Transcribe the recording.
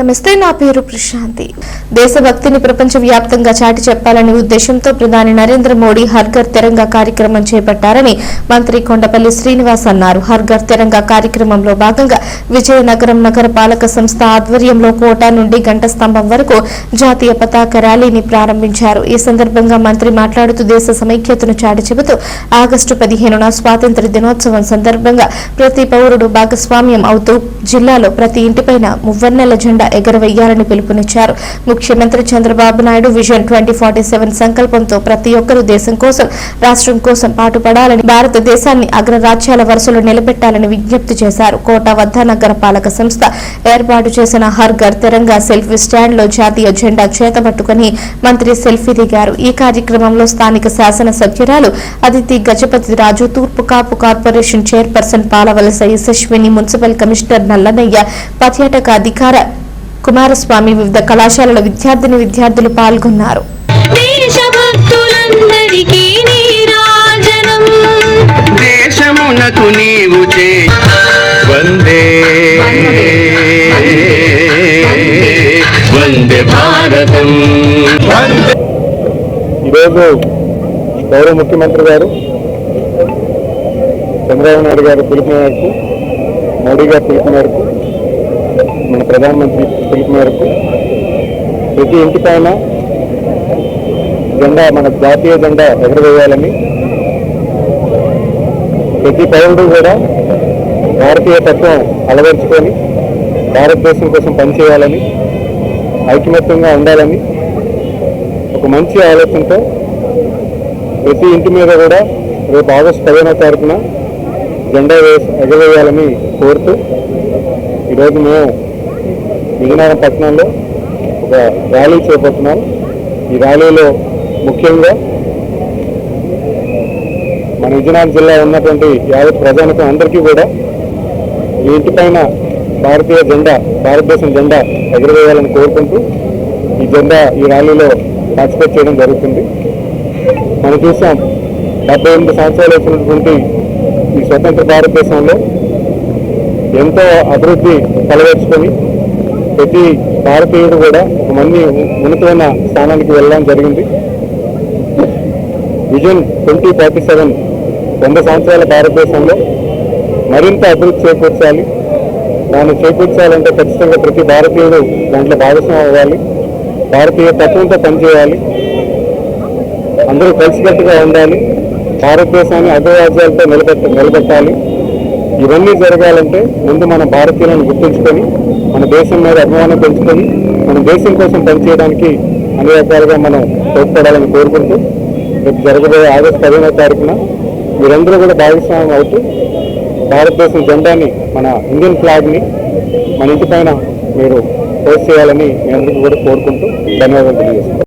నమస్తే నా పేరు ప్రశాంతి. దేశభక్తిని ప్రపంచవ్యాప్తంగా చాటి చెప్పాలనే ఉద్దేశంతో ప్రధాని నరేంద్ర మోడీ హర్ఘర్ తెరంగా కార్యక్రమం చేపట్టారని మంత్రి కొండపల్లి శ్రీనివాస్ అన్నారు. హర్ఘర్ తెరంగా కార్యక్రమంలో భాగంగా విజయనగరం నగర పాలక సంస్థ ఆధ్వర్యంలో కోట నుండి గంట స్తంభం వరకు జాతీయ పతాక ర్యాలీని ప్రారంభించారు. ఈ సందర్భంగా మంత్రి మాట్లాడుతూ దేశ సమైక్యతను చాటి చెబుతూ ఆగస్టు పదిహేనున స్వాతంత్ర దినోత్సవం సందర్భంగా ప్రతి పౌరుడు భాగస్వామ్యం అవుతూ జిల్లాలో ప్రతి ఇంటిపైన మువ్వన్నెల జెండా ఎగరవేయాలని పిలుపునిచ్చారు. ముఖ్యమంత్రి Chandrababu Naidu vision twenty forty seven సంకల్పంతో ప్రతి ఒక్కరూ దేశం కోసం రాష్ట్రం కోసం పాటుపడాలని భారతదేశాన్ని అగ్రరాజ్యాల వరుసలో నిలబెట్టాలని విజ్ఞప్తి చేశారు. కోట వద్ద నగరపాలక సంస్థ ఏర్పాటు చేసిన హర్ ఘర్ తెరంగా సెల్ఫీ స్టాండ్లో జాతీయ జెండా చేతబట్టుకుని మంత్రి సెల్ఫీ దిగారు. ఈ కార్యక్రమంలో స్థానిక శాసన సభ్యురాలు అదితి గజపతి రాజు తూర్పు Kapu corporation chairperson Palavalasa Yashaswini municipal commissioner Nallanayya పర్యాటక అధికార కుమారస్వామి వివిధ కళాశాలల విద్యార్థిని విద్యార్థులు పాల్గొన్నారు. దేశభక్తులందరికీ నీరాజనం. దేశమునకు నీవు చే వందే. వందే భారతం. ఈరోజు గౌరవ ముఖ్యమంత్రి గారు చంద్రబాబు నాయుడు గారి పిలుపు మేరకు మోడీ గారి పిలుపు మేరకు మన ప్రధానమంత్రి పిలుపు మేరకు ప్రతి ఇంటి పైన జెండా మన జాతీయ జెండా ఎగరవేయాలని ప్రతి పౌరుడు కూడా భారతీయ తత్వం అలవరుచుకొని భారతదేశం కోసం పనిచేయాలని ఐకమత్యంగా ఉండాలని ఒక మంచి ఆలోచనతో ప్రతి ఇంటి మీద కూడా రేపు ఆగస్టు పదిహేనో తారీఖున జెండా వేసి ఎగవేయాలని కోరుతూ ఈరోజు మేము విజయనగరం పట్టణంలో ఒక ర్యాలీ చేపడుతున్నాం. ఈ ర్యాలీలో ముఖ్యంగా మన విజయనగరం జిల్లా ఉన్నటువంటి యావత్ ప్రజానికం అందరికీ కూడా ఈ ఇంటిపైన భారతీయ జెండా భారతదేశం జెండా ఎగరవేయాలని కోరుకుంటూ ఈ జెండా ఈ ర్యాలీలో పార్టిసిపేట్ చేయడం జరుగుతుంది. మనం చూసాం డెబ్బై ఎనిమిది సంవత్సరాలు వచ్చినటువంటి ఈ స్వతంత్ర భారతదేశంలో ఎంతో అభివృద్ధి కలవరుచుకొని ప్రతి భారతీయుడు కూడా ఒక మంది ఉన్నతమైన స్థానానికి వెళ్ళడం జరిగింది. విజన్ ట్వంటీ ఫార్టీ సెవెన్ వంద సంవత్సరాల భారతదేశంలో మరింత అభివృద్ధి చేకూర్చాలి. దాన్ని చేకూర్చాలంటే ఖచ్చితంగా ప్రతి భారతీయుడు దాంట్లో భాగస్వామి అవ్వాలి. భారతీయ తత్వంతో పనిచేయాలి. అందరూ కలిసికట్టుగా ఉండాలి. భారతదేశాన్ని అగ్రరాజ్యాలతో నిలబెట్ట నిలబెట్టాలి. ఇవన్నీ జరగాలంటే ముందు మన భారతీయులను గుర్తుంచుకొని మన దేశం మీద అభిమానం పెంచుకొని మన దేశం కోసం పనిచేయడానికి అన్ని రకాలుగా మనం తోడ్పడాలని కోరుకుంటూ రేపు జరగబోయే ఆగస్టు పదిహేనవ తారీఖున మీరందరూ కూడా భాగస్వామ్యం అవుతూ భారతదేశం జెండాని మన ఇండియన్ ఫ్లాగ్ని మన ఇంటి పైన మీరు పోస్ట్ చేయాలని మీ అందరికీ కూడా కోరుకుంటూ ధన్యవాదాలు తెలియజేస్తున్నాను